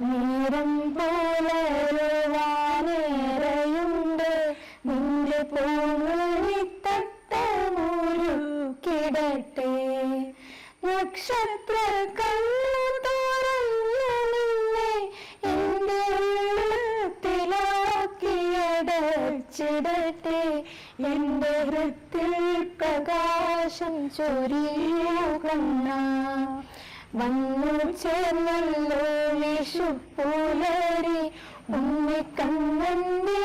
നേരം പോലരുവാനേറെയുണ്ട് നിന്റെ പൂമണിത്തട്ടമൂരു കിടട്ടെ നക്ഷത്ര കണ്ണു തുറന്നു നിന്നെ എന്റെ ഉള്ളത്തിലാക്കിയടച്ചിടട്ടെ എന്റെ ഹൃത്തിൽ പ്രകാശം ചൊരിയുകണ്ണ വന്നു ചേർന്നല്ലോ വിഷു പോലെ ഉമ്മി കണ്ണന്റെ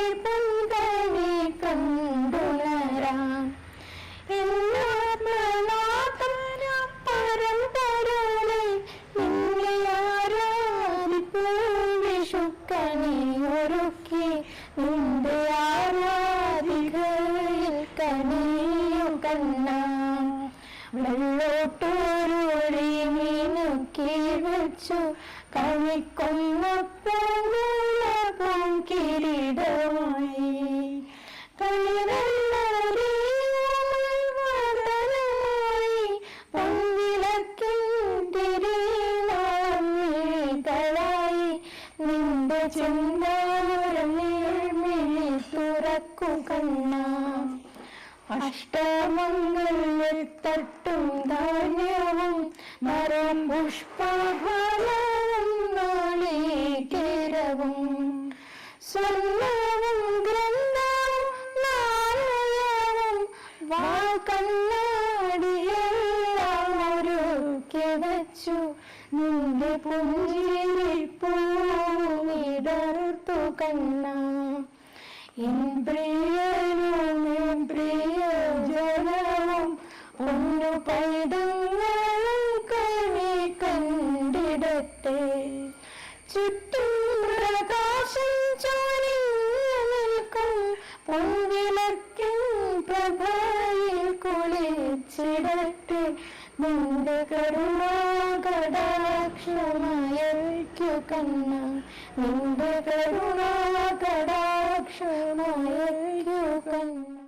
കണിയു കണ്ണ വെള്ളോട്ടൂരുളി മീനുക്കി വെച്ചു കണിക്കൊന്നപ്പൂമുളകും കിരീടമായി. കളിവെള്ളരിയുമായി പൊൻവിളക്കിൻ തിരികളായി നിന്റെ തുറക്കു കണ്ണ. അഷ്ടമംഗല്യത്തട്ടും ധാന്യവും മരം പുഷ്പഫലവും നാളികേരവും സ്വർണവും ഗ്രന്ഥവും നാണയവും വാൽക്കണ്ണാടിയെല്ലാം ഒരുക്കി വച്ചു. നിന്റെ പുഞ്ചിരി പൂവിടർത്തു കണ്ണ. എൻ പ്രിയനും പൊന്നു പൈതങ്ങളും കണി കണ്ടിടട്ടെ. ചുറ്റും പ്രകാശം ചോരിഞ്ഞു നിൽക്കും. പൊൻവിളക്കിൻ പ്രഭയിൽ കുളിച്ചിടട്ടെ. നിന്റെ കരുണാകടാക്ഷമായു കണ്ണ. നിന്റെ കരുണാകടാക്ഷമായു കണ്ണ.